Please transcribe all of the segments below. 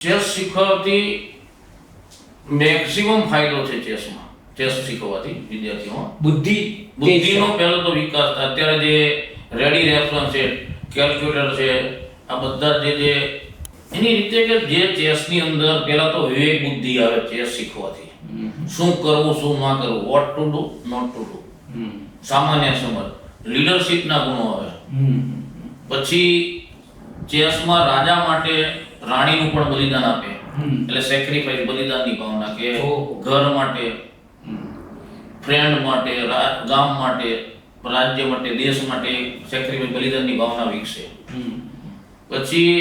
Chess શીખવાથી maximum ફાયદો છે ચેસમાં chess શીખવાથી વિદ્યાર્થીઓમાં. બુદ્ધિ બુદ્ધિનો પહેલો તો વિકાસ. થાય અત્યારે જે રેડી રેફરન્સ છે કેલ્ક્યુલેટર છે આ બધા જે જે એની રીતે કે જે ચેસની અંદર પહેલા તો વિવેક બુદ્ધિ આવે ચેસ શીખવાથી. શું કરવું શું ના કરવું what to do not to do સામાન્ય સમજ. લીડરશિપના ગુણો આવે. પછી ચેસમાં રાજા માટે રાણીનું પણ બલિદાન આપે હમ. એટલે સેક્રિફાઈસ બલિદાનની ભાવના કે. ઘર માટે ફ્રેન્ડ માટે ગામ માટે રાજ્ય માટે દેશ માટે સેક્રિફાઈસ બલિદાનની ભાવના વિકસે હમ. પછી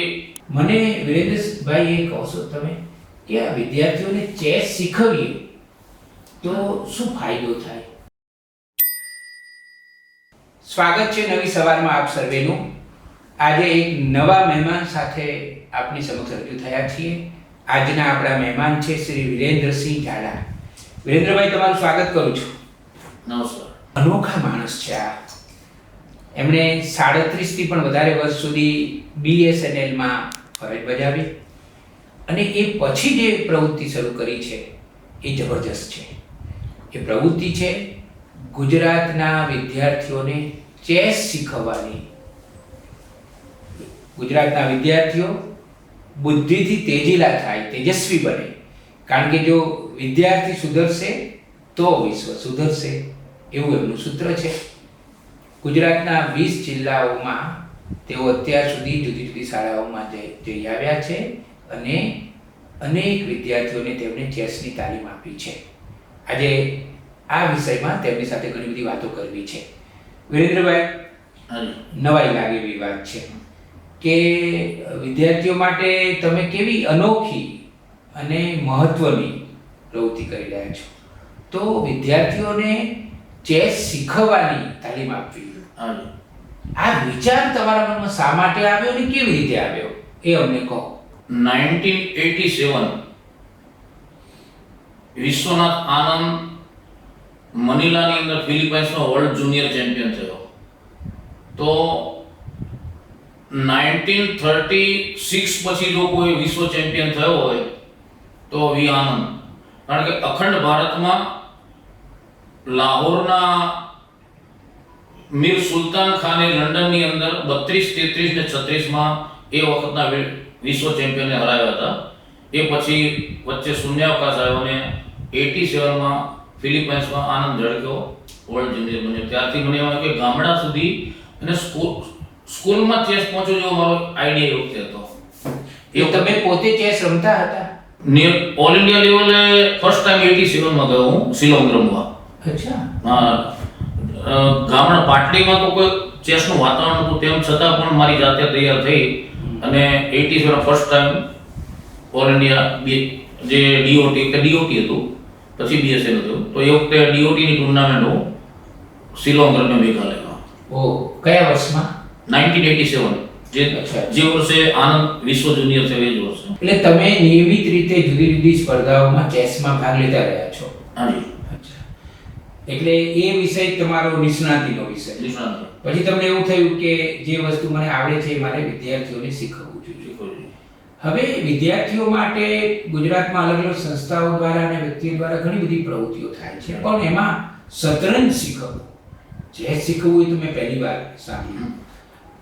મને વિરેન્દ્રભાઈ એ કહો છો તમે કે આ વિદ્યાર્થીઓને ચેસ શીખવીએ તો શું ફાયદો થાય સ્વાગત છે નવી સવારમાં આપ સર્વેનું આજે એક નવા મહેમાન સાથે આપની સમક્ષ રજૂ થયા છીએ. આજના આપણા મહેમાન છે શ્રી વિરેન્દ્રસિંહ ઝાડા વિરેન્દ્રભાઈ તમારું સ્વાગત કરું છું. નમસ્કાર. અનોખા માણસ છે આ. એમણે સાડત્રીસથી પણ વધારે વર્ષ સુધી બીએસએનએલમાં ફરજ બજાવી અને એ પછી જે પ્રવૃત્તિ શરૂ કરી છે એ જબરજસ્ત છે. એ પ્રવૃત્તિ છે ગુજરાતના વિદ્યાર્થીઓને ચેસ શીખવવાની ગુજરાતના વિદ્યાર્થીઓ બુદ્ધિથી તેજીલા થાય તેજસ્વી બને. કારણ કે જો વિદ્યાર્થી સુધરશે તો વિશ્વ સુધરશે. એવું એમનું સૂત્ર છે. ગુજરાતના વીસ જિલ્લાઓમાં તેઓ અત્યાર સુધી જુદી જુદી શાળાઓમાં જઈ આવ્યા છે અને અનેક વિદ્યાર્થીઓને તેમણે ચેસની તાલીમ આપી છે. આજે આ વિષયમાં તેમની સાથે ઘણી બધી વાતો કરવી છે. વિરેન્દ્રભાઈ નવાઈ લાગે એવી વાત છે. કે વિદ્યાર્થીઓ માટે તમે કેવી અનોખી અને મહત્વની પ્રવૃત્તિ કરી રહ્યા છો? તો વિદ્યાર્થીઓને ચેસ શીખવવાની તાલીમ આપવી. આ વિચાર તમારા મનમાં શા માટે આવ્યો અને કેવી રીતે આવ્યો? એ અમને કહો. 1987 વિશ્વનાથ આનંદ મનીલાની અંદર ફિલિપાઇન્સનો વર્લ્ડ જુનિયર ચેમ્પિયન થયો. તો 1936 પછી જો કોઈ વિશ્વ ચેમ્પિયન થયો હોય તો વી આનંદ. કારણ કે અખંડ ભારતમાં લાહોરના મીર સુલતાન ખાને લંડનની અંદર બત્રીસ, તેત્રીસ ને છત્રીસમાં એ વખતના વિશ્વ ચેમ્પિયનને હરાવ્યા હતા. એ પછી વચ્ચે શૂન્યાવકાશ આવ્યો ને એટી સેવનમાં ફિલિપાઇન્સમાં આનંદ ઝળક્યો વર્લ્ડ ચેમ્પિયન બન્યો. ત્યારથી મને એમ કે ગામડા સુધી અને સ્કૂલ સ્કૂલમાં ચેસ પહોંચો જેવો મારો આઈડિયા એ વખતે હતો. એ તમે પોતે ચેસ રમતા હતા? ઓલ ઇન્ડિયા લેવલે ફર્સ્ટ ટાઈમ એટી સેવનમાં ગયો હું શિલોંગ રમવા. અચ્છા. હા, ગામડા પાટડીમાં તો કોઈ ચેસનું વાતાવરણ હતું તેમ છતાં પણ મારી જાતે તૈયાર થઈ અને eighty seven first time all India B J DOT કે ડીઓટી હતું પછી બીએસએન હતું. તો એ વખતે ડીઓટીની ટુર્નામેન્ટ હું શિલોંગ રમ્યો મેઘાલયમાં. ઓ કયા વર્ષમાં? જે જે વર્ષે આનંદ વિશ્વ જુનિયર થયો એ જ વર્ષે. એટલે તમે નિયમિત રીતે જુદી જુદી સ્પર્ધાઓમાં ચેસમાં ભાગ લેતા રહ્યા છો? એટલે એ વિષય તમારો નિષ્ણાતીનો વિષય. પછી તમને એવું થયું કે જે વસ્તુ મને આવડે છે મારે વિદ્યાર્થીઓને શીખવવું જોઈએ. હવે વિદ્યાર્થીઓ માટે ગુજરાતમાં અલગ અલગ સંસ્થાઓ દ્વારા અને વ્યક્તિઓ દ્વારા ઘણી બધી પ્રવૃત્તિઓ થાય છે. પણ એમાં શતરંજ શીખવવું. જે શીખવવું એ તો મેં પહેલી વાર સાંભળ્યું.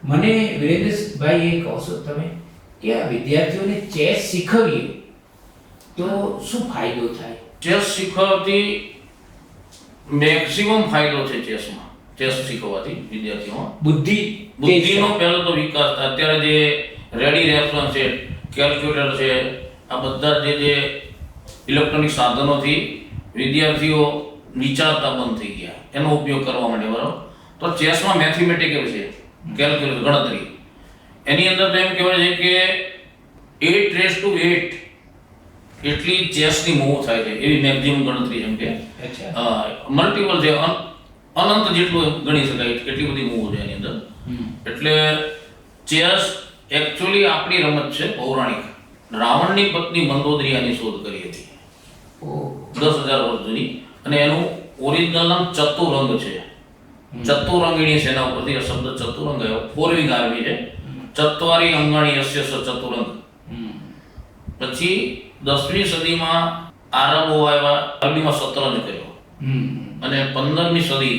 મને વિરેન્દ્રભાઈ એ કહો છો તમે કે આ વિદ્યાર્થીઓને ચેસ શીખવીએ તો શું ફાયદો થાય? ચેસ શીખવાથી મેક્સિમમ ફાયદો છે ચેસમાં ચેસ શીખવાથી વિદ્યાર્થીઓમાં. બુદ્ધિ બુદ્ધિનો પહેલો તો વિકાસ થાય. અત્યારે જે રેડી રેફરન્સ છે કેલ્ક્યુલેટર છે આ બધા જે જે ઇલેક્ટ્રોનિક સાધનોથી વિદ્યાર્થીઓ વિચારતા બંધ થઈ ગયા. એનો ઉપયોગ કરવા માટે બરાબર. તો ચેસમાં મેથેમેટિકલ છે. કેલ્ક્યુલેટર ગણતરી. એની અંદર તો એમ કહેવાય છે કે એટ રેસ ટુ એટ એટલી ચેસની મૂવ થાય છે એવી મેક્ઝિમમ ગણતરી જેમ કે મલ્ટિપલ છે અનંત જેટલું ગણી શકાય એટલી બધી મૂવ છે એની અંદર. એટલે ચેસ એકચ્યુઅલી આપણી રમત છે પૌરાણિક. રાવણની પત્ની મંદોદરિયાની શોધ કરી હતી. દસ હજાર વર્ષ જૂની. અને એનું ઓરિજિનલ નામ ચતુરંગ છે. ચતુરંગીણી સેના ઉપરથી આ શબ્દ ચતુરંગ આવ્યો ફોરવિંગ આવી છે. ચત્વારી અંગાણી યસ્ય સ ચતુરંગ. પછી દસમી સદીમાં આરબો આવ્યા અરબીમાં શતરંજ કર્યો. અને પંદરમી સદી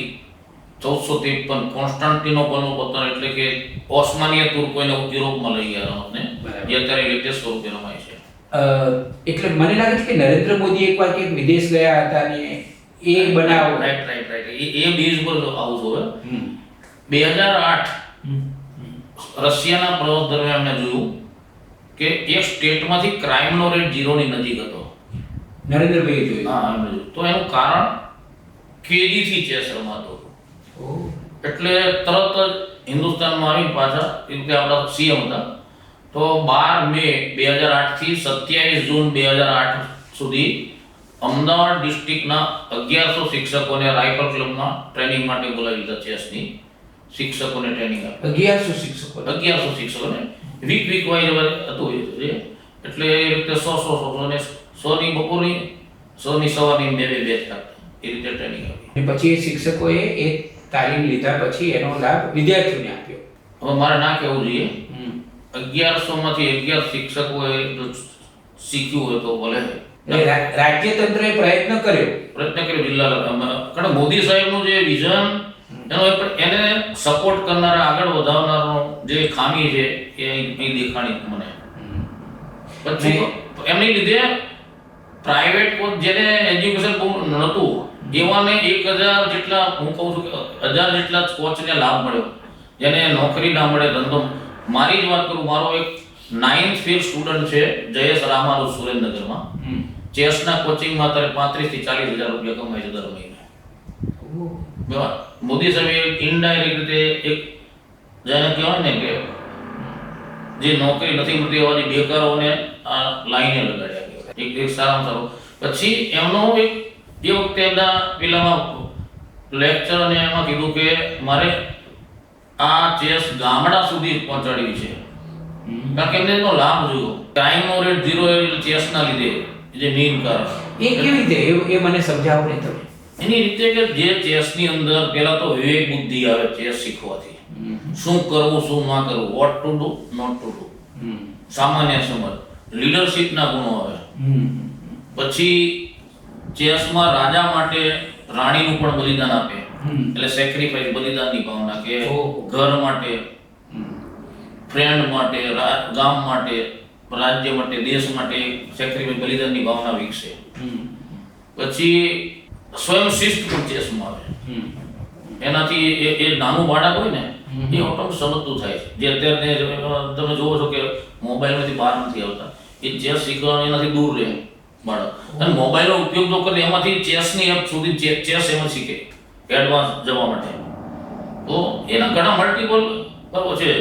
ચૌદસો ત્રેપન કોન્સ્ટાન્ટિનોપલનું પતન એટલે કે ઓસ્માનિયા તુર્કોને યુરોપમાં લઈ ગયા રમતને જે અત્યારે લેટેસ્ટ સ્વરૂપે રમાય છે. એટલે મને લાગે છે કે નરેન્દ્ર મોદી એકવાર કે વિદેશ ગયા હતા ને એ બનાવ. રાઈટ રાઈટ રાઈટ એ બેઝ પર આવું હમ. બે હજાર આઠ રશિયાના પ્રવાસ દરમિયાન મેં જોયું કે એક સ્ટેટમાંથી ક્રાઇમનો રેટ ઝીરોની નજીક હતો. નરેન્દ્રભાઈએ જોયું. હા એમ જોયું. તો એનું કારણ કેજીથી ચેસ રમાતો. એટલે તરત જ હિન્દુસ્તાનમાં આવી પાછા કે આપણા સીએમ હતા. તો બાર મે બે હજાર આઠથી સત્યાવીસ જૂન બે હજાર આઠ સુધી અમદાવાદ ડિસ્ટ્રિક્ટના અગિયારસો શિક્ષકોને રાઇફલ ક્લબમાં ટ્રેનિંગ માટે બોલાવી દીધા ચેસની શિક્ષકોને ટ્રેનિંગ આપે અગિયારસો શિક્ષકો અગિયારસો શિક્ષકોને. વીક વીક વાઇઝ હતું. એટલે એ રીતે સો સો સો સો ને સોની બપોરની સોની સવારની બે બે બેચ એ રીતે ટ્રેનિંગ આપી. પછી એ શિક્ષકોએ એ તાલીમ લીધા પછી એનો લાભ વિદ્યાર્થીઓને આપ્યો. હવે મારે ના કહેવું જોઈએ. અગિયારસો માંથી અગિયાર શિક્ષકોએ શીખ્યું હોય તો ભલે. તંત્ર એ. પ્રયત્ન કર્યો. પ્રયત્ન કર્યો જિલ્લા. કારણ મોદી સાહેબનું જે વિઝન એનો પણ એને સપોર્ટ કરનારા આગળ વધારનારો જે ખામી છે એ અહીં દેખાણી મને. પછી એમની લીધે પ્રાઇવેટ જેને એજ્યુકેશન બહુ નહોતું એવાને એક હજાર જેટલા હું કહું છું કે હજાર જેટલા કોચને લાભ મળ્યો. જેને નોકરી ના મળે ધંધો. મારી જ વાત કરું મારો એક નાઇન્થ ફેલ સ્ટુડન્ટ છે જયેશ રામાલુ સુરેન્દ્રનગરમાં. ચેસના કોચિંગમાં અત્યારે પાંત્રીસથી ચાલીસ હજાર રૂપિયા કમાય છે દર મહિને બરાબર. મોદી સાહેબે ઇનડાયરેક્ટ રીતે એક જેને કહેવાય ને કે જે નોકરી નથી મળતી એવા બેકારોને આ લાઈને લગાડ્યા એક એક સારામાં સારું પછી એમનો એક એ વખતે એમના પેલામાં લેક્ચર અને એમાં કીધું કે મારે આ ચેસ ગામડા સુધી પહોંચાડવી છે. કારણ કે એમને એનો લાભ જોયો. ટાઈમનો રેટ ઝીરો એટલે ચેસના લીધે જે મેઇન કારણ. એ કેવી રીતે? એ- મને સમજાવો ને તમે. એની રીતે કે જે ચેસની અંદર પહેલા તો વિવેક બુદ્ધિ આવે ચેસ શીખવાથી. શું કરવું શું ના કરવું what to do not to do. સામાન્ય સમજ. લીડરશિપના ગુણો આવે. પછી ચેસમાં રાજા માટે રાણીનું પણ બલિદાન આપે. એટલે સેક્રિફાઈસ બલિદાનની ભાવના કે. ઘર માટે ફ્રેન્ડ માટે ગામ માટે રાજ્ય માટે દેશ માટે સેક્રિફાઈસ બલિદાનની ભાવના વિકસે. પછી સ્વયં શિસ્ત પણ ચેસમાં આવે. એનાથી એ નાનું બાળક હોય ને એ ઓટોમેટિક સમજતું થાય છે. જે અત્યારે તમે જોવો છો કે મોબાઈલમાંથી બહાર નથી આવતા. એ ચેસ શીખવાનું એનાથી દૂર રહે બાળક. અને મોબાઈલનો ઉપયોગ તો કરે એમાંથી ચેસની એપ સુધી ચેસ એમાં શીખે એડવાન્સ જવા માટે. તો એના ઘણા મલ્ટિપલ બરાબર છે.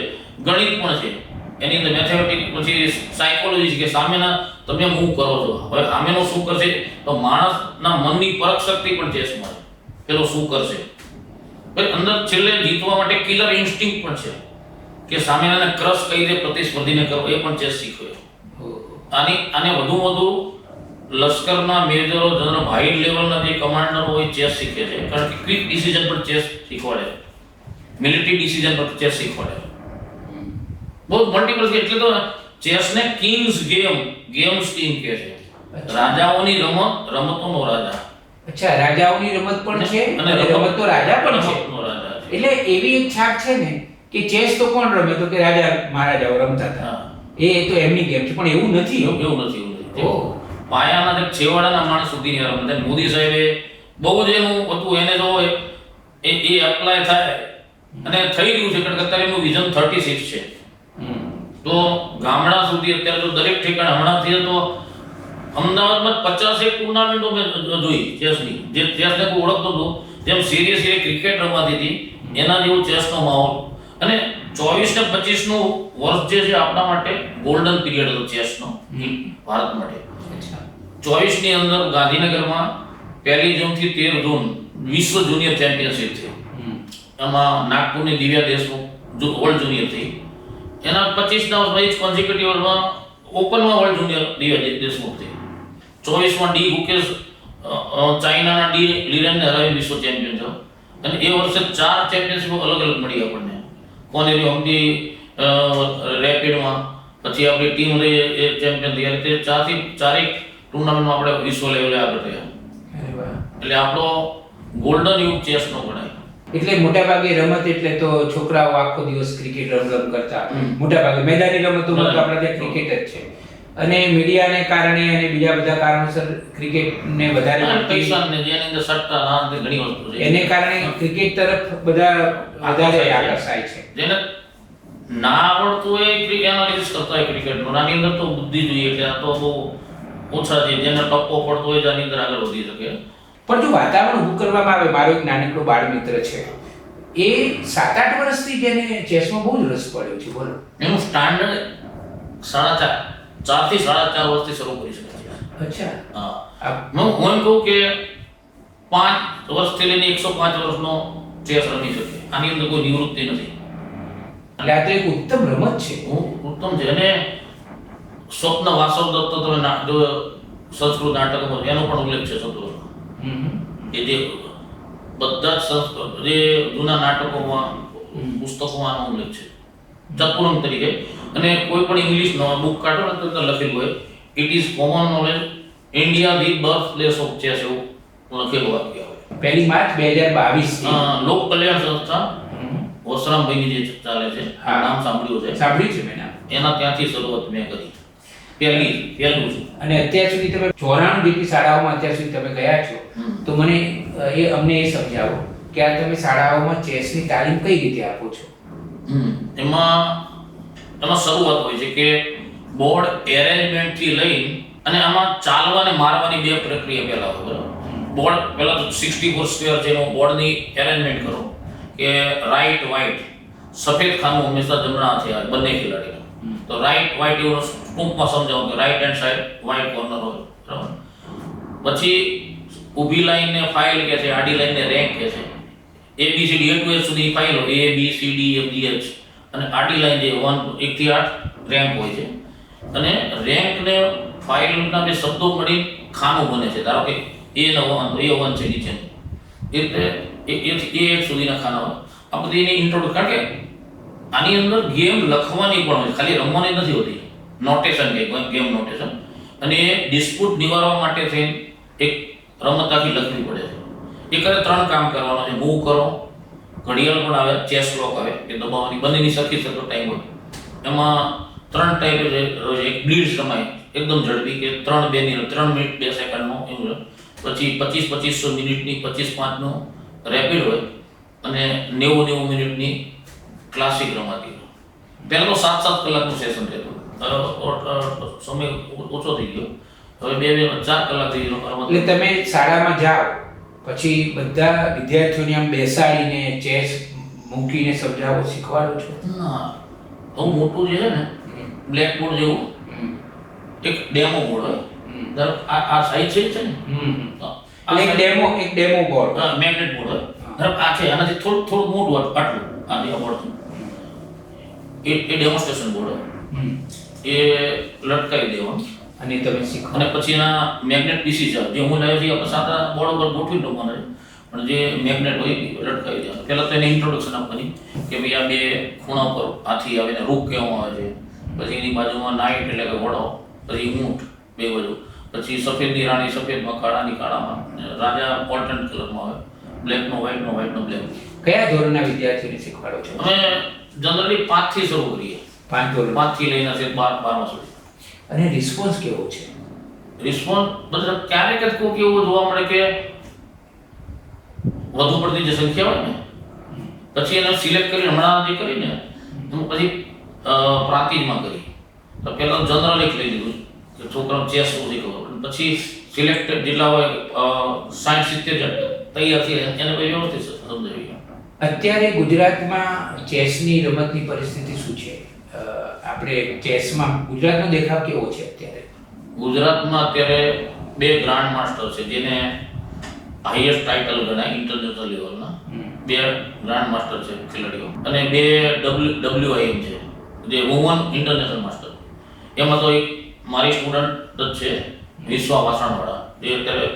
ગણિત પણ છે. એની અંદર મેથેમેટિક પછી સાયકોલોજી કે સામેના તમે હું કરો છો? હવે સામેનો શું કરશે? તો માણસના મનની પરખ શક્તિ પણ ચેસમાં છે પેલો શું કરશે? પછી અંદર છેલ્લે જીતવા માટે કિલર ઇન્સ્ટિંક્ટ પણ છે. કે સામેનાને ક્રશ કઈ રીતે પ્રતિસ્પર્ધીને કરવો એ પણ ચેસ શીખવે. આની, આને વધુ વધુ લશ્કરના મેજરો જનરલ હાઈ લેવલના જે કમાન્ડરો હોય ચેસ શીખે છે. કારણ કે ક્વિક ડિસિઝન પર ચેસ શીખવાડે. મિલિટરી ડિસિઝન પર ચેસ શીખવાડે. બહુ મલ્ટીપલ છે એટલે તો ચેસને કિંગ્સ ગેમ ગેમ્સ કિંગ કહે છે. રાજાઓની રમત રમતોનો રાજા. અચ્છા રાજાઓની રમત પણ છે અને રમત- તો રાજા પણ છે. એટલે એવી એક છાપ છે ને કે ચેસ તો કોણ રમે? તો કે રાજા મહારાજાઓ રમતા હતા. એ તો એમની ગેમ છે પણ એવું નથી એવું નથી એવું પાયાના જે છેવાડાના માણસ સુધીની રમત મોદી સાહેબે બહુ જ એનું હતું એને જો એ એ એપ્લાય થાય. અને થઈ રહ્યું છે કારણ કે અત્યારે એનું વિઝન થર્ટી સિક્સ છે. તો ગામડા સુધી અત્યારે તો દરેક ઠેકાણે હમણાંથી તો અમદાવાદમાં પચાસ એક ટુર્નામેન્ટો મેં જોઈ ચેસની. જે ચેસને કોઈ ઓળખતો હતો જેમ સિરિયસ એ ક્રિકેટ રમાતી હતી એના જેવો ચેસનો માહોલ. અને ચોવીસ ને પચીસનું વર્ષ જે છે આપણા માટે ગોલ્ડન પીરિયડ હતો ચેસનો ભારત માટે. ચોવીસની અંદર ગાંધીનગરમાં પહેલી જૂનથી તેર જૂન વિશ્વ જુનિયર ચેમ્પિયનશિપ થઈ એમાં નાગપુરની દિવ્યા દેશમુખ જો વર્લ્ડ જુનિયર થઈ. એના પચીસના કોન્ઝિક્યુટિવ વર્ષમાં ઓપનમાં વર્લ્ડ જુનિયર ડીવાય દેશમુખ થઈ ચોવીસમાં ડી અ, ચાઇનાના ડી લીરેનને હરાવી વિશ્વ ચેમ્પિયન થયો અને એ વર્ષે ચાર ચેમ્પિયનશિપ અલગ અલગ મળી આપણને. કોનેરી અમદી રેપિડમાં. પછી આપણી ટીમ રહી એ ચેમ્પિયન થઈ તે ચારથી ચારેક ટુર્નામેન્ટમાં આપણે વિશ્વ લેવલે આગળ થયા એટલે આપણો ગોલ્ડન યુગ ચેસનો ગણાય. એટલે મોટા ભાગે રમત એટલે તો છોકરાઓ આખો દિવસ ક્રિકેટ રમ રમ કરતા. મોટા ભાગે મેદાની રમતોમાં તો. આપણા ત્યાં ક્રિકેટ જ છે. અને મીડિયાને કારણે અને બીજા બધા કારણોસર ક્રિકેટને વધારે એને કારણે ક્રિકેટ તરફ બધા વધારે આકર્ષાય છે. જેને ના આવડતું હોય ક્રિકેટ એનાલિસિસ કરતા હોય ક્રિકેટનું આની અંદર તો બુદ્ધિ જોઈએ એટલે આ તો બહુ ઓછા છે. જેને ટપ્પો પડતો હોય તો આની અંદર આગળ વધી શકે. પણ જો વાતાવરણ ઊભું કરવામાં આવે મારો એક નાનકડો બાળ મિત્ર છે એ સાત આઠ વર્ષથી જેને ચેસમાં બહુ જ રસ પડ્યો છે બોલો. એનું સ્ટાન્ડર્ડ સાડા ચાર ચારથી સાડા ચાર વર્ષથી શરૂ કરી શકે છે. અચ્છા. હા. હું એમ કહું કે પાંચ વર્ષથી લઈને એકસો પાંચ વર્ષનો ચેસ રમી શકે. આની અંદર કોઈ નિવૃત્તિ નથી. એટલે આ તો એક ઉત્તમ રમત છે. હું ઉત્તમ છે. અને સ્વપ્ન વાસવ દત્ત તમે જો સંસ્કૃત નાટકમાં એનો પણ ઉલ્લેખ છે હમ. કે જે બધા જ જે જૂના નાટકોમાં પુસ્તકોમાં આનો ઉલ્લેખ છે. ચતુરંગ તરીકે. અને કોઈ પણ ઇંગ્લિશ બુક કાઢો ને તો લખેલું હોય. It is common knowledge India the birth place of chess એવું લખેલું વાક્ય હોય પહેલી માર્ચ બે હજાર બાવીસ લોક કલ્યાણ સંસ્થા વસરામભાઈની જે ચાલે છે આ નામ સાંભળ્યું છે સાંભળ્યું છે મેં એના ત્યાંથી શરૂઆત મેં કરી. પહેલી પહેલું છે. અને અત્યાર સુધી તમે ચોરાણું જેટલી શાળાઓમાં અત્યાર સુધી તમે ગયા છો તો મને એ અમને એ સમજાવો કે આ તમે શાળાઓમાં ચેસની તાલીમ કઈ રીતે આપો છો? હમ. એમાં એમાં શરૂઆત હોય છે કે બોર્ડ એરેન્જમેન્ટથી લઈ અને આમાં ચાલવા અને મારવાની બે પ્રક્રિયા પહેલા હોય બરાબર? બોર્ડ પહેલા તો સિક્સટી ફોર સ્ક્વેર છે એનું બોર્ડની એરેન્જમેન્ટ કરો કે રાઈટ વાઇટ સફેદ ખાનું હંમેશા જમણા છે બંને ખેલાડીને તો રાઈટ વાઇટ એવું ટૂંકમાં સમજાવું કે right hand side white corner હોય. બરાબર? પછી ઊભી લાઈનને ફાઇલ કે છે, આડી લાઈનને રેન્ક કે છે. એ બી સી ડી એ સુધી ફાઇલ હોય. A B C D F D H અને આડી લાઈન જે વન એકથી આઠ રેન્ક હોય છે. અને રેન્કને ફાઇલના બે શબ્દો મળી, ખાનું બને છે. ધારો કે એ ને વન એ વન છે, નીચે. રીતે એ એક સુધીના ખાના હોય. આ બધી એની ઇન્ટ્રોડ કારણ કે આની અંદર ગેમ લખવાની પણ હોય ખાલી રમવાની નથી હોતી. નોટેશન કે ગેમ નોટેશન અને એ ડિસ્પ્યુટ નિવારવા માટે થઈને એક રમત આખી લખવી પડે છે. એ કરે ત્રણ કામ કરવાનું છે. મૂવ કરો. ઘડિયાળ પણ આવે ચેસ લોક આવે, એ દબાવવાની બંનેની સરખી સરખો ટાઈમ હોય. એમાં ત્રણ ટાઈપ છે, એક બ્લીડ સમય, એકદમ ઝડપી કે ત્રણ બે ની, ત્રણ મિનિટ બે સેકન્ડનો એવું છે. પછી પચીસ, પચીસો મિનિટની, પચીસ પાંચનો રેપિડ હોય. અને નેવું નેવું મિનિટની ક્લાસિક રમાતી પહેલો સાત સાત કલાકનું સેશન રહેતું સમય ઓછો થઈ ગયો. હવે બે બે ચાર કલાક થઈ ગયો એટલે તમે શાળામાં જાઓ પછી બધા વિદ્યાર્થીઓને આમ બેસાડીને ચેસ મૂકીને સમજાવો શીખવાડો છો? ના. બહુ મોટું જે છે ને બ્લેકબોર્ડ જેવું એક ડેમો બોર્ડ હોય. આ આ સાઈઝ છે છે ને? એક ડેમો એક ડેમો બોર્ડ મેગ્નેટ બોર્ડ હોય. આ છે આનાથી થોડું થોડું મોટું આટલું આ ડેમો બોર્ડ એ એ ડેમોન્સ્ટ્રેશન બોર્ડ એ લટકાવી દેવાનું. અને તમે શીખો. અને પછી એના મેગ્નેટ પીસી જાવ જે હું લાવ્યો છું આપણે સાદા બોર્ડ ઉપર ગોઠવી દઉં મને પણ જે મેગ્નેટ હોય એ લટકાવી દેવાનું. પહેલાં તો એને ઇન્ટ્રોડક્શન આપવાની કે ભાઈ આ બે ખૂણા ઉપર હાથી આવે ને રૂપ કહેવામાં આવે છે. પછી એની બાજુમાં નાઇટ એટલે કે ઘોડો પછી ઊંટ બે બાજુ. પછી સફેદની રાણી સફેદમાં કાળાની કાળામાં રાજા ઓલ્ટર્નેટ કલરમાં આવે. બ્લેકનો વ્હાઇટનો વ્હાઇટનો બ્લેક કયા ધોરણના વિદ્યાર્થીઓને શીખવાડો છો? અમે જનરલી પાંચથી શરૂ કરીએ. પાંચ ધોરણ. પાંચથી લઈને છે બાર બારમા સુધી. અને રિસ્પોન્સ કેવો છે? રિસ્પોન્સ મતલબ ક્યારેક જ કોઈક એવું જોવા મળે કે વધુ પડતી જે સંખ્યા હોય ને પછી એને સિલેક્ટ કરી હમણાં જે કરીને પછી પ્રાંતિજમાં કરી. તો પહેલાં જનરલ એક લઈ લીધું કે છોકરાઓ ચેસ સુધી ખબર પછી સિલેક્ટેડ જેટલા હોય સાઠ સિત્તેર તૈયાર થઈ એને પછી વ્યવસ્થિત સમજાવી. અત્યારે ગુજરાતમાં ચેસની રમતની પરિસ્થિતિ શું છે? આપણે ચેસમાં ગુજરાતનો દેખાવ કેવો છે અત્યારે? ગુજરાતમાં અત્યારે બે ગ્રાન્ડ માસ્ટર છે જેને હાઈએસ્ટ ટાઇટલ ગણાય ઇન્ટરનેશનલ લેવલના બે ગ્રાન્ડ માસ્ટર છે ખેલાડીઓ. અને બે ડબલ્યુ ડબલ્યુઆઈએમ છે જે વુમન ઇન્ટરનેશનલ માસ્ટર એમાં તો એક મારી સ્ટુડન્ટ જ છે વિશ્વા વાસણવાળા. જે અત્યારે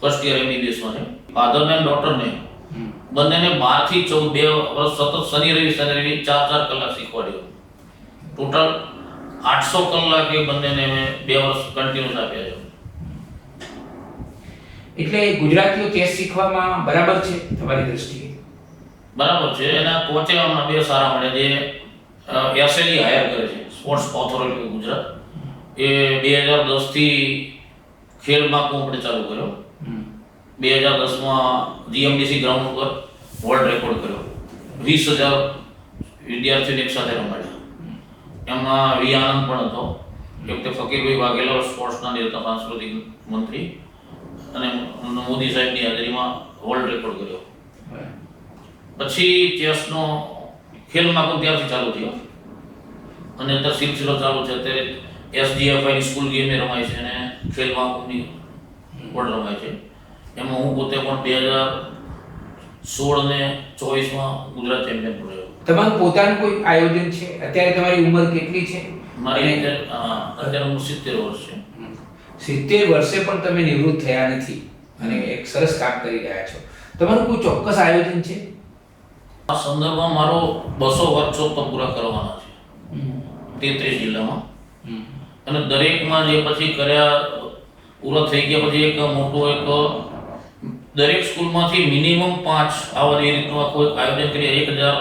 ફર્સ્ટ યર એમબીબીએસમાં છે. ફાધર ને ડોટરને હમ. બંનેને બારથી ચૌદ બે વર્ષ સતત શનિ રવિ શનિ રવિ ચાર ચાર કલાક શીખવાડ્યો. ટોટલ આઠસો કલાક એ બંનેને મેં બે વર્ષ કન્ટિન્યુઅસ આપ્યા છે. એટલે ગુજરાતીઓ ચેસ શીખવામાં બરાબર છે તમારી દ્રષ્ટિએ? બરાબર છે. એના કોચે બે સારા મળે જે એસએલી હાયર કરે છે. સ્પોર્ટ્સ ઓથોરિટી ગુજરાત એ બે હજાર દસથી ખેલ મહાકુંભ આપણે ચાલુ કર્યો. બે હજાર દસમાં જીએમડીસી ગ્રાઉન્ડ ઉપર વર્લ્ડ રેકોર્ડ કર્યો. વીસ હજાર વિદ્યાર્થીઓને એક સાથે રમાડ્યા. એમાં વી આનંદ પણ હતો. ડૉક્ટર ફકીરભાઈ વાઘેલા સ્પોર્ટ્સના નેતા, સાંસ્કૃતિક મંત્રી અને મોદી સાહેબની હાજરીમાં વર્લ્ડ રેકોર્ડ કર્યો. પછી ચેસનો ખેલ મહાકુંભ ત્યારથી ચાલુ થયો. અને અત્યારે સિલસિલો ચાલુ છે. અત્યારે એસડીએફઆઈની સ્કૂલ ગેમે રમાય છે અને ખેલ મહાકુંભની પણ રમાય છે. એમાં હું પોતે પણ બે હજાર સોળ અને ચોવીસમાં ગુજરાત ચેમ્પિયન રહ્યો. તમારું પોતાનું કોઈ આયોજન છે? અત્યારે તમારી ઉંમર કેટલી છે? મારી અત્યારે હું સિત્તેર વર્ષ છે. સિત્તેર વર્ષે પણ તમે નિવૃત્ત થયા નથી અને એક સરસ કામ કરી રહ્યા છો. તમારું કોઈ ચોક્કસ આયોજન છે? આ સંદર્ભમાં મારો બસો વર્કશોપ તો પૂરા કરવાના છે. તેત્રીસ જિલ્લામાં. અને દરેકમાં જે પછી કર્યા પૂરા થઈ ગયા પછી એક મોટો એક દરેક સ્કૂલમાંથી મિનિમમ પાંચ આવા એ રીતનું આખું આયોજન કરી એક હજાર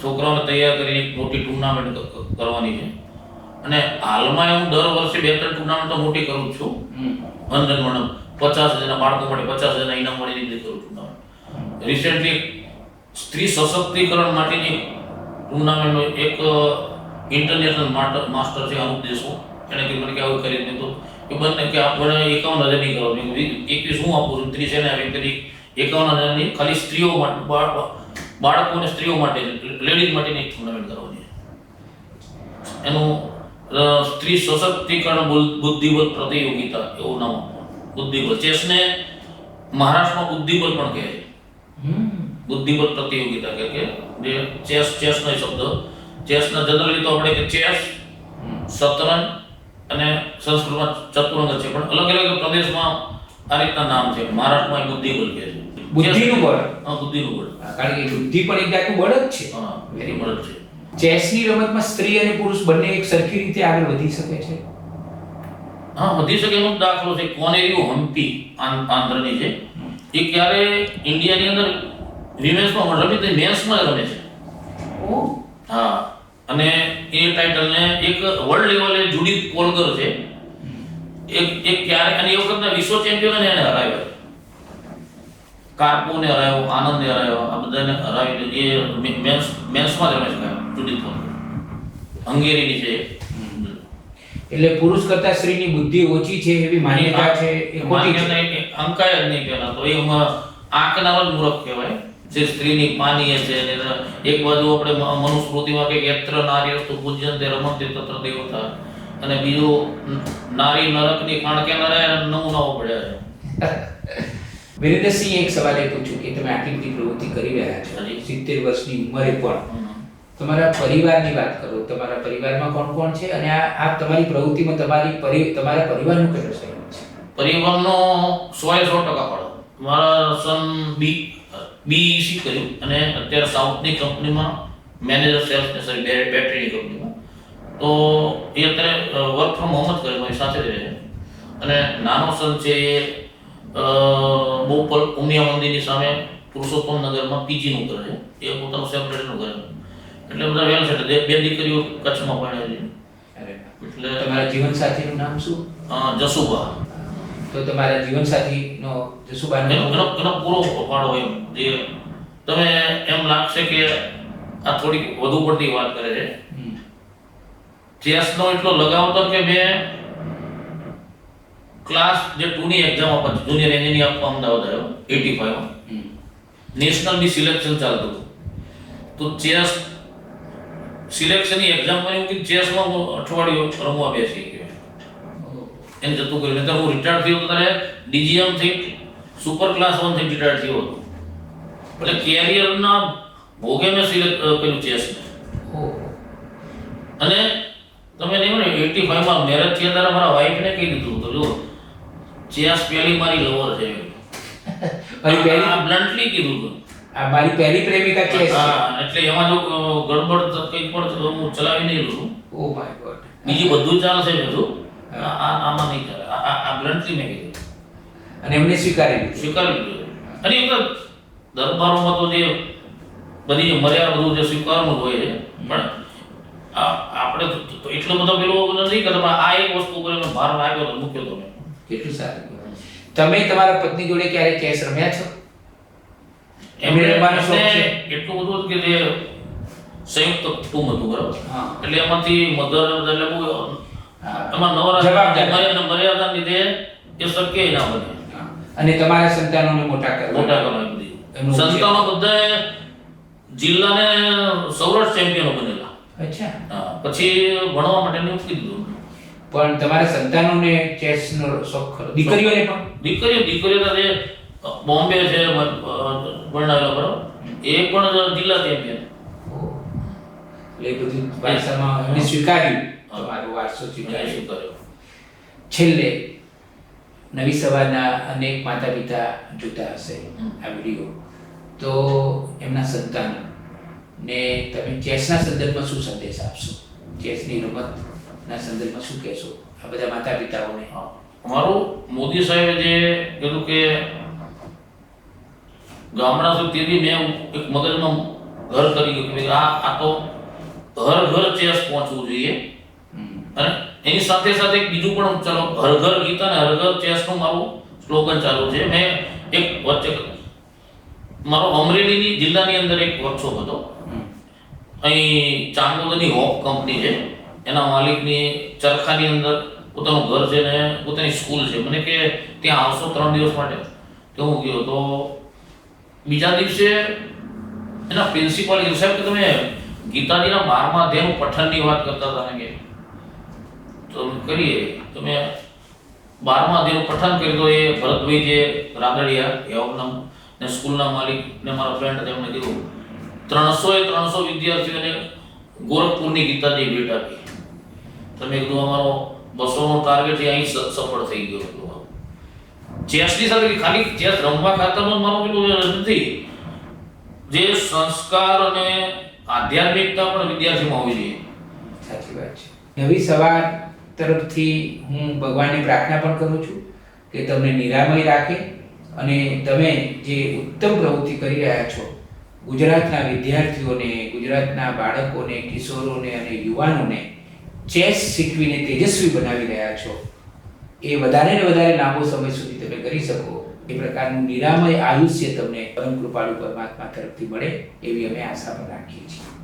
છોકરાઓને તૈયાર કરી એક મોટી ટુર્નામેન્ટ કરવાની છે. અને હાલમાં હું દર વર્ષે બે ત્રણ ટુર્નામેન્ટ તો મોટી કરું છું. મણમ પચાસ હજારના બાળકો માટે પચાસ હજારના ઇનામ મળી રીતે કરું ટુર્નામેન્ટ રિસેન્ટલી સ્ત્રી સશક્તિકરણ માટેની ટુર્નામેન્ટનો એક ઇન્ટરનેશનલ માસ્ટર છે અમુક દેશો એણે કીધું મને કે આવું કરી દીધું એ બંને કે આપણે એકાવન હજારની કરો એકવીસ હું આપું છું. ત્રીસ એને આવી કરી એકાવન હજારની ખાલી સ્ત્રીઓ માટે બાળ- બાળકો અને સ્ત્રીઓ માટે લેડીઝ માટેની ટુર્નામેન્ટ કરવાની. એનું સ્ત્રી સશક્તિકરણ બુદ્ધ- બુદ્ધિબળ પ્રતિયોગિતા એવું નામ બુદ્ધિબળ. ચેસને મહારાષ્ટ્રમાં બુદ્ધિબળ પણ કહે છે. બુદ્ધિબળ પ્રતિયોગિતા કે કે જે ચેસ ચેસનો શબ્દ. ચેસના જનરલી તો આપણે કે ચેસ શતરંજ અને સંસ્કૃતમાં ચતુરંગ છે પણ અલગ અલગ પ્રદેશમાં આ રીતના નામ છે. મહારાષ્ટ્રમાં એ બુદ્ધિબળ કહે છે. બુદ્ધિનું બળ? હા બુદ્ધિનું બળ. કારણ કે બુદ્ધિ પણ એક જાતનું બળ જ છે. હા વેરી બળ છે. ચેસની રમતમાં સ્ત્રી અને પુરુષ બંને એક સરખી રીતે આગળ વધી શકે છે? હા વધી શકે એનો દાખલો છે. કોનેરિયો હમ્પી આંધ્રની છે. એ ક્યારે ઇન્ડિયાની અંદર વિમેન્સમાં રમી તે મેન્સમાં રમે છે. ઓ? હા. અને એ ટાઇટલને એક વર્લ્ડ લેવલે જુડિત કોલગર છે. એક એક ક્યારે અને એ વખતના વિશ્વ ચેમ્પિયન એને હરાવ્યો. કાર્પોને હરાવ્યો આનંદને હરાવ્યો આ બધાને હરાવી એ મેન્સ મેન્સમાં રમે છે જુડિત કોલગર હંગેરીની છે એટલે પુરુષ કરતા સ્ત્રીની બુદ્ધિ ઓછી છે એવી માન્યતા છે એ ખોટી છે? અંકાય જ નહીં કહેવાતો તો એ આંખના મૂર્ખ કહેવાય. જે સ્ત્રીની પાનીય છે અને એક બાજુ આપણે મનુસ્મૃતિમાં કે યત્ર નાર્યસ્તુ પૂજ્યંતે રમંતે તત્ર દેવતા. અને બીજું નારી નરકની કાણકે નરાય નમૂનાઓ પડ્યા છે. વિરેન્દ્રસિંહ એક સવાલ એ પૂછ્યું કે તમે આટલી બધી પ્રવૃત્તિ કરી રહ્યા છો. સિત્તેર વર્ષની ઉંમરે પણ. તમારા પરિવારની વાત કરો. તમારા પરિવારમાં કોણ કોણ છે? અને આ આ તમારી પ્રવૃત્તિમાં તમારી પરિ તમારા પરિવારનું કેટલો સહયોગ છે? પરિવારનો સો સો ટકા ફાળો. મારા સન બી બીઈસી કર્યું અને અત્યારે સાઉથની કંપનીમાં મેનેજર સેલ્સ ને સોરી બેટરીની કંપનીમાં. તો એ અત્યારે વર્ક ફ્રોમ હોમ જ કરે મારી સાથે રહે છે. અને નાનો સન છે એ બોપલ ઉમિયા મંદિરની સામે પુરુષોત્તમ નગરમાં પીજીનું કરે છે. એ પોતાનું સેપરેટનું કરે એટલે બધા વેલ છે બે દીકરીઓ કચ્છમાં ભણે છે. એટલે તમારા જીવનસાથીનું નામ શું? જસુબા તો તમારા જીવનસાથીનો નો એનો એનો પૂરો ફાળો એમ. જે તમે એમ લાગશે કે આ થોડીક વધુ પડતી વાત કરે છે. ચેસ ચેસનો એટલો લગાવ હતો કે મેં ક્લાસ જે ટુની એક્ઝામ આપવા જુનિયર એન્જિનિયર આપવા અમદાવાદ આવ્યો એટી. નેશનલ બી સિલેક્શન ચાલતું હતું. તો ચેસ સિલેક્શનની એક્ઝામમાં એવું કે ચેસમાં અઠવાડિયું રમવા બેસી એને જતું કર્યું. નહીં હું રિટાયર્ડ થયો તો ત્યારે ડીજીએમ થઈ સુપર ક્લાસ વન થઈ રિટાયર્ડ થયો હતો. એટલે કેરિયરના ભોગે મેં સિલેક્ટ કર્યું ચેસને. અને તમે નહીં ને એટી ફાઈવમાં મેરેજ થયા ત્યારે મારા વાઈફને કહી દીધું તો જો ચેસ પહેલી મારી લવર છે. બ્લન્ટલી કીધું હતું. આ મારી પહેલી પ્રેમિકા છે. હા એટલે એમાં જો ગડબડ કંઈક કંઈ પણ હું ચલાવી નહીં લઉં. ઓ માય ગોડ બીજું બધું ચાલશે બધું આમાં નહીં ચાલે આ- બ્લન્ટલી મેં કીધું અને એમને સ્વીકારી લીધું. સ્વીકારી લીધું. અને એક દરબારોમાં તો જે બધી જે મર્યાદા બધું જે સ્વીકારવાનું હોય છે. પણ આપણે તો- એટલો બધો પેલો નથી કરતો પણ આ એક વસ્તુ ઉપર એનો ભાર લાગ્યો તો મૂક્યો તો મેં. કેટલું સારું તમે તમારા પત્ની જોડે ક્યારે ચેસ રમ્યા છો? એમને રમવાનો શોખ છે? એટલું બધું કે જે સંયુક્ત કુટુંબ હતું બરાબર? હા. એટલે એમાંથી મધર એટલે બહુ ના અને તમારા સંતાનોને મોટા કરવા. મોટા કરવા સંતાનો બધા જિલ્લાને સૌરાષ્ટ્ર ચેમ્પિયનો બનેલા. અચ્છા. પછી ભણવા માટે મૂકી દીધું. પણ તમારા સંતાનોને ચેસનો શોખ ખરો. દીકરીઓને પણ? દીકરીઓ દીકરીઓ તો જે બોમ્બે છે ભણાવેલા બરાબર? એ પણ જિલ્લા ચેમ્પિયન. એટલે બધું ભાષામાં સ્વીકાર્યું. તમારો વારસો સ્વીકાર્યો શું કર્યો? છેલ્લે નવી સવારના અનેક માતા પિતા જોતા હશે આ વીડિયો. તો એમના સંતાનો ને તમે ચેસના સંદર્ભમાં શું સંદેશ આપશો? ચેસની રમતના સંદર્ભમાં શું કહેશો? આ બધા માતા પિતાઓને. અમારું મોદી સાહેબે જે કીધું કે ગામડા સુધી તેથી મેં એક મગજમાં ઘર કરી ગયું કે આ આ તો ઘર ઘર ચેસ પહોંચવું જોઈએ. અને એની સાથે સાથે એક બીજું પણ ચાલો હર ઘર ગીતા અને હર ઘર ચેસનું મારું સ્લોગન ચાલુ છે. મેં એક વચ્ચે મારો અમરેલીની જિલ્લાની અંદર એક વર્કશોપ હતો. અહીં ચાંદોદની હોપ કંપની છે. એના માલિકની ચરખાની અંદર પોતાનું ઘર છે ને પોતાની સ્કૂલ છે. મને કે ત્યાં આવશો ત્રણ દિવસ માટે. તો હું ગયો. તો બીજા દિવસે એના પ્રિન્સિપાલ સાહેબ કે તમે ગીતાજીના બારમા અધ્યાયનું પઠનની વાત કરતા હતા ને કે તો કરીએ. તો મેં બારમા દેવ પઠન કર્યું તો એ ભરતભાઈ જે રાગડિયા યવનમ ને સ્કૂલના માલિક ને મારા ફ્રેન્ડ તેમણે કીધું, ત્રણસો એ ત્રણસો વિદ્યાર્થીઓને ગોરખપુરની ગીતાજી ભેટ આપી. તમે કીધું, અમારો બસોનો ટાર્ગેટ છે અહીં સફળ થઈ ગયો. હતો ચેસની સાથે ખાલી ચેસ રમવા ખાતરનો મારો પેલું નથી. જે સંસ્કાર અને આધ્યાત્મિકતા પણ વિદ્યાર્થીમાં હોવી જોઈએ. સાચી વાત છે. નવી સવાર તરફથી હું ભગવાનની પ્રાર્થના પણ કરું છું કે તમને નિરામય રાખે અને તમે જે ઉત્તમ પ્રવૃત્તિ કરી રહ્યા છો, ગુજરાતના વિદ્યાર્થીઓને, ગુજરાતના બાળકોને, કિશોરોને અને યુવાનોને ચેસ શીખવીને તેજસ્વી બનાવી રહ્યા છો, એ વધારે ને વધારે લાંબો સમય સુધી તમે કરી શકો. એ પ્રકારનું નિરામય આયુષ્ય તમને પરમ કૃપાળુ પરમાત્મા તરફથી મળે એવી અમે આશા પણ રાખીએ છીએ.